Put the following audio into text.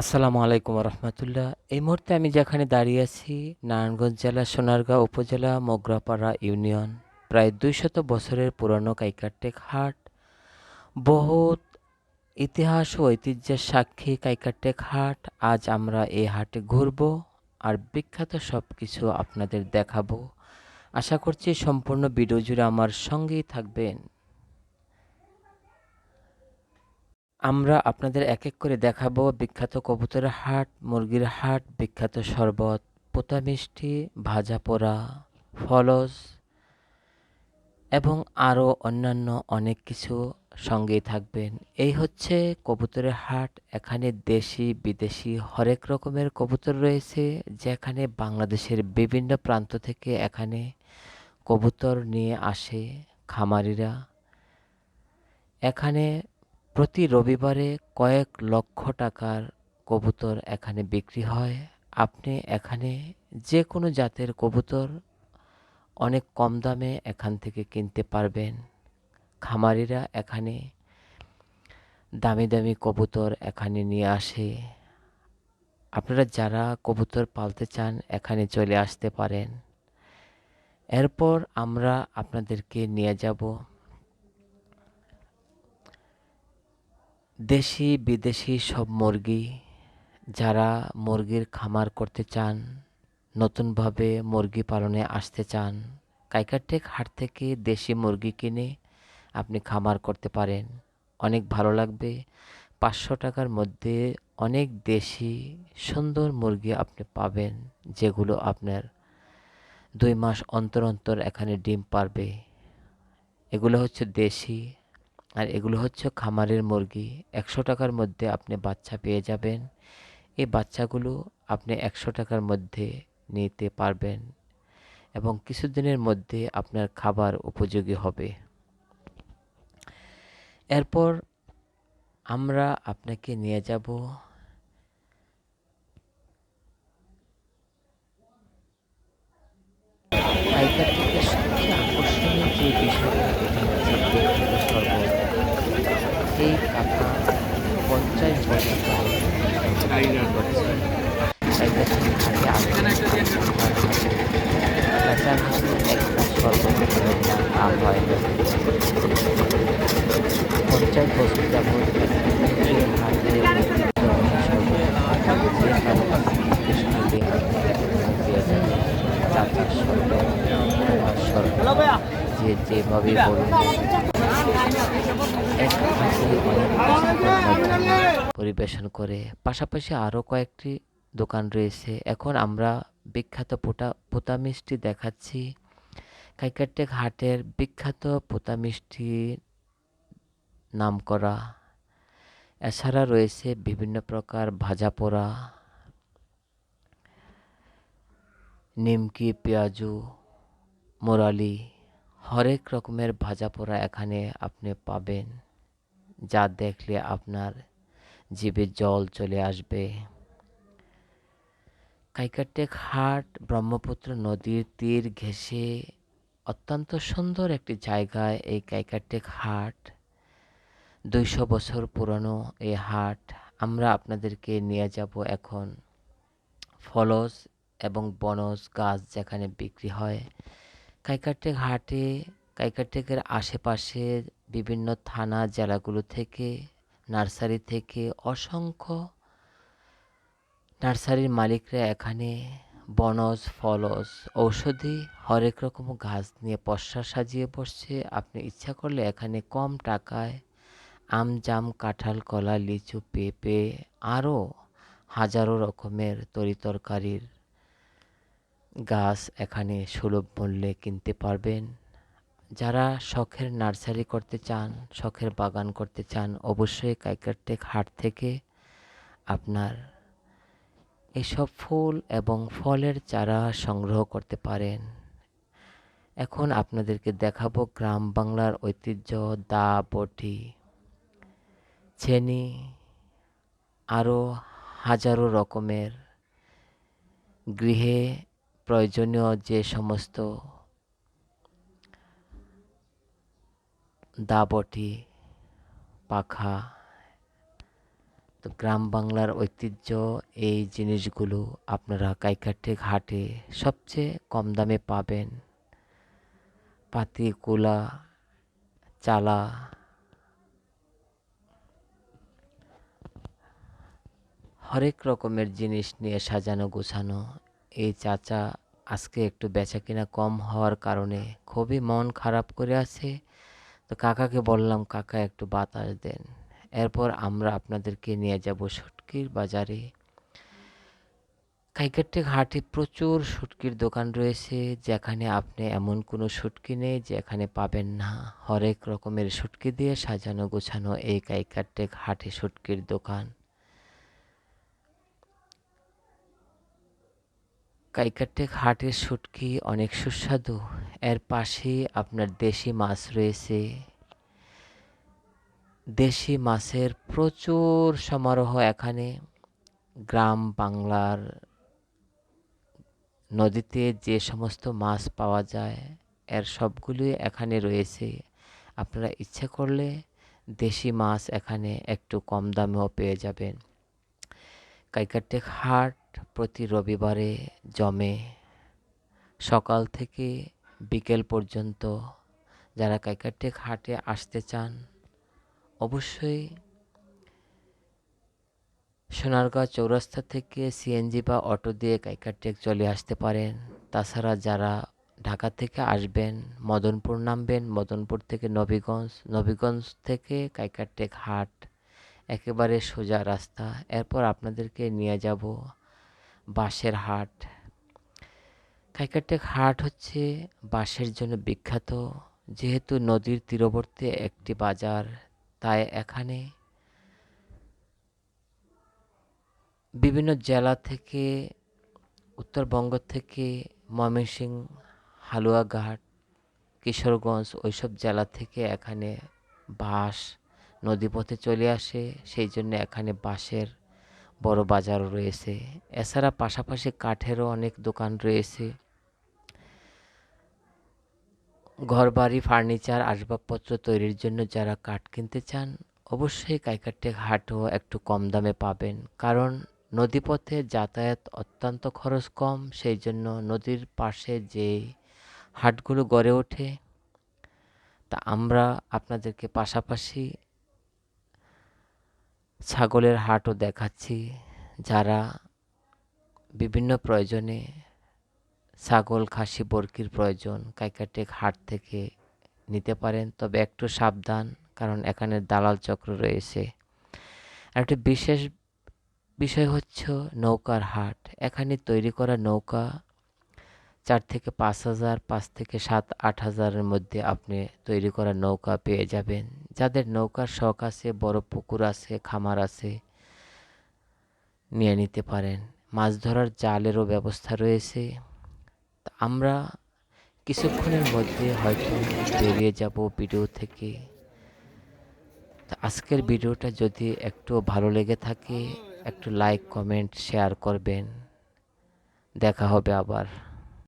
আসসালামু আলাইকুম রহমতুল্লাহ। এই মুহূর্তে আমি যেখানে দাঁড়িয়ে আছি, নারায়ণগঞ্জ জেলা, সোনারগাঁও উপজেলা, মোগরাপাড়া ইউনিয়ন। প্রায় দুইশত বছরের পুরনো কাইকারটেক হাট। বহুত ইতিহাস ও ঐতিহ্যের সাক্ষী কাইকারটেক হাট। আজ আমরা এই হাটে ঘুরব আর বিখ্যাত সব কিছু আপনাদের দেখাবো। আশা করছি সম্পূর্ণ ভিডিও জুড়ে আমার সঙ্গেই থাকবেন। আমরা আপনাদের এক এক করে দেখাবো বিখ্যাত কবুতরের হাট, মুরগির হাট, বিখ্যাত শরবত, পোতা মিষ্টি, ভাজা পোড়া, ফলস এবং আরও অন্যান্য অনেক কিছু সঙ্গেই থাকবেন। এই হচ্ছে কবুতরের হাট। এখানে দেশি, বিদেশি হরেক রকমের কবুতর রয়েছে, যেখানে বাংলাদেশের বিভিন্ন প্রান্ত থেকে এখানে কবুতর নিয়ে আসে খামারিরা। এখানে প্রতি রবিবারে কয়েক লক্ষ টাকার কবুতর এখানে বিক্রি হয়। আপনি এখানে যে কোনো জাতের কবুতর অনেক কম দামে এখান থেকে কিনতে পারবেন। খামারিরা এখানে দামি দামি কবুতর এখানে নিয়ে আসে। আপনারা যারা কবুতর পালতে চান, এখানে চলে আসতে পারেন। এরপর আমরা আপনাদেরকে নিয়ে যাব। দেশি বিদেশি সব মুরগি যারা মুরগির খামার করতে চান, নতুনভাবে মুরগি পালনে আসতে চান কাইকারটেক হাট থেকে দেশি মুরগি কিনে আপনি খামার করতে পারেন। অনেক ভালো লাগবে। পাঁচশো টাকার মধ্যে অনেক দেশি সুন্দর মুরগি আপনি পাবেন, যেগুলো আপনার দুই মাস অন্তর অন্তর এখানে ডিম পারবে। এগুলো হচ্ছে দেশি আর এগুলো হচ্ছে খামারের মুরগি। একশো টাকার মধ্যে আপনি বাচ্চা পেয়ে যাবেন। এই বাচ্চাগুলো আপনি একশো টাকার মধ্যে নিতে পারবেন এবং কিছুদিনের মধ্যে আপনার খাবার উপযোগী হবে। এরপর আমরা আপনাকে নিয়ে যাব পাইকার থেকে যে শরবত এই কাকা পঞ্চাশ বছর পঞ্চাশ হাটে শরবত যে যেভাবে পরিবেশন করে। পাশাপাশি আরও কয়েকটি দোকান রয়েছে। এখন আমরা বিখ্যাত পোটা পোতা মিষ্টি দেখাচ্ছি। কাইকারটেক হাটের বিখ্যাত পোতা মিষ্টি নাম করা এছাড়া রয়েছে বিভিন্ন প্রকার ভাজা পোড়া, নিমকি, পেঁয়াজু, মোরালি হরেক রকমের ভাজা পোড়া এখানে আপনি পাবেন। যা দেখলে আপনার জিভে জল চলে আসবে। কাইকারটেক হাট, ব্রহ্মপুত্র নদীর তীর ঘেঁষে অত্যন্ত সুন্দর একটি জায়গায় এই কাইকারটেক হাট। দুইশো বছর পুরনো এই হাট। আমরা আপনাদেরকে নিয়ে যাব এখন। ফলস এবং বনজ গাছ যেখানে বিক্রি হয়। কাইকারটেক হাটে কাইকারটেকের আশেপাশে বিভিন্ন থানা জেলাগুলো থেকে, নার্সারি থেকে অসংখ্য নার্সারির মালিকরা এখানে বনজ ফলস ঔষধি হরেক রকম গাছ নিয়ে পশা সাজিয়ে বসছে। আপনি ইচ্ছা করলে এখানে কম টাকায় আম, জাম, কাঁঠাল, কলা, লিচু, পেঁপে, আরও হাজারো রকমের তরিতরকারির গাছ এখানে সুলভ মূল্যে কিনতে পারবেন। যারা শখের নার্সারি করতে চান, শখের বাগান করতে চান, অবশ্যই কাইকারটেক হাট থেকে আপনার এসব ফুল এবং ফলের চারা সংগ্রহ করতে পারেন। এখন আপনাদেরকে দেখাবো গ্রাম বাংলার ঐতিহ্য দা বটি। ছেনি আরও হাজারো রকমের গৃহে প্রয়োজনীয় যে সমস্ত দাবটি পাখা, তো গ্রাম বাংলার ঐতিহ্য, এই জিনিসগুলো আপনারা কাইকাটে ঘাটে সবচেয়ে কম দামে পাবেন। পাতি কুলা চালা, হরেক রকমের জিনিস নিয়ে সাজানো গোছানো এই চাচা আজকে একটু বেচা কিনা কম হওয়ার কারণে খুবই মন খারাপ করে আছে। তো কাকাকে বললাম, কাকা, একটু বাতাস দেন। এরপর আমরা আপনাদেরকে নিয়ে যাব শুটকির বাজারে। কাইকাট্টে ঘাটে প্রচুর শুটকির দোকান রয়েছে, যেখানে আপনি এমন কোনো শুটকি নেই যেখানে পাবেন না। হরেক রকমের শুটকি দিয়ে সাজানো গোছানো এই কাইকাট্টে ঘাটে শুটকির দোকান। কাইকাট্টে ঘাটের শুটকি অনেক সুস্বাদু। এর পাশেই আপনার দেশি মাছ রয়েছে। দেশি মাছের প্রচুর সমারোহ এখানে। গ্রাম বাংলার নদীতে যে সমস্ত মাছ পাওয়া যায়, এর সবগুলোই এখানে রয়েছে। আপনারা ইচ্ছে করলে দেশি মাছ এখানে একটু কম দামেও পেয়ে যাবেন। কাইকাটে হাট প্রতি রবিবারে জমে। সকাল থেকে বিকেল পর্যন্ত যারা কাইকাটে হাটে আসতে চান, অবশ্যই সোনারগাঁও চৌরাস্তা থেকে সিএনজি বা অটো দিয়ে কাইকারটেক চলে আসতে পারেন। তাছাড়া যারা ঢাকা থেকে আসবেন, মদনপুর নামবেন, মদনপুর থেকে নবীগঞ্জ নবীগঞ্জ থেকে কাইকারটেক হাট একেবারে সোজা রাস্তা। এরপর আপনাদেরকে নিয়ে যাব বাঁশের হাট। কাইকারটেক হাট হচ্ছে বাঁশের জন্য বিখ্যাত। যেহেতু নদীর তীরবর্তী একটি বাজার, তাই এখানে বিভিন্ন জেলা থেকে, উত্তরবঙ্গ থেকে ময়মনসিংহ হালুয়াঘাট, কিশোরগঞ্জ, ওইসব জেলা থেকে এখানে বাঁশ নদীপথে চলে আসে, সেই জন্য এখানে বাঁশের বড় বাজারও রয়েছে। এছাড়া পাশাপাশি কাঠেরও অনেক দোকান রয়েছে। ঘরবাড়ি, ফার্নিচার, আসবাবপত্র তৈরির জন্য যারা কাঠ কিনতে চান, অবশ্যই কাইকারটেক হাটও একটু কম দামে পাবেন। কারণ নদীপথে যাতায়াত অত্যন্ত খরচ কম, সেই জন্য নদীর পাশে যে হাটগুলো গড়ে ওঠে, তা আমরা আপনাদেরকে পাশাপাশি ছাগলের হাটও দেখাচ্ছি, যারা বিভিন্ন প্রয়োজনে ছাগল, খাসি, বরকির প্রয়োজন কাইকাটেক হাট থেকে নিতে পারেন। তবে একটু সাবধান, কারণ এখানে দালাল চক্র রয়েছে। একটি বিশেষ বিষয় হচ্ছে নৌকার হাট। এখানে তৈরি করা নৌকা চার থেকে পাঁচ হাজার, পাঁচ থেকে সাত, আট হাজারের মধ্যে আপনি তৈরি করা নৌকা পেয়ে যাবেন। যাদের নৌকার শখ আছে, বড় পুকুর আছে, খামার আছে, নিয়ে নিতে পারেন। মাছ ধরার জালেরও ব্যবস্থা রয়েছে। আমরা কিছুক্ষণের মধ্যে হয়তো বেরিয়ে যাব ভিডিও থেকে। আজকের ভিডিওটা যদি একটু ভালো লেগে থাকে, একটু লাইক কমেন্ট শেয়ার করবেন। দেখা হবে আবার।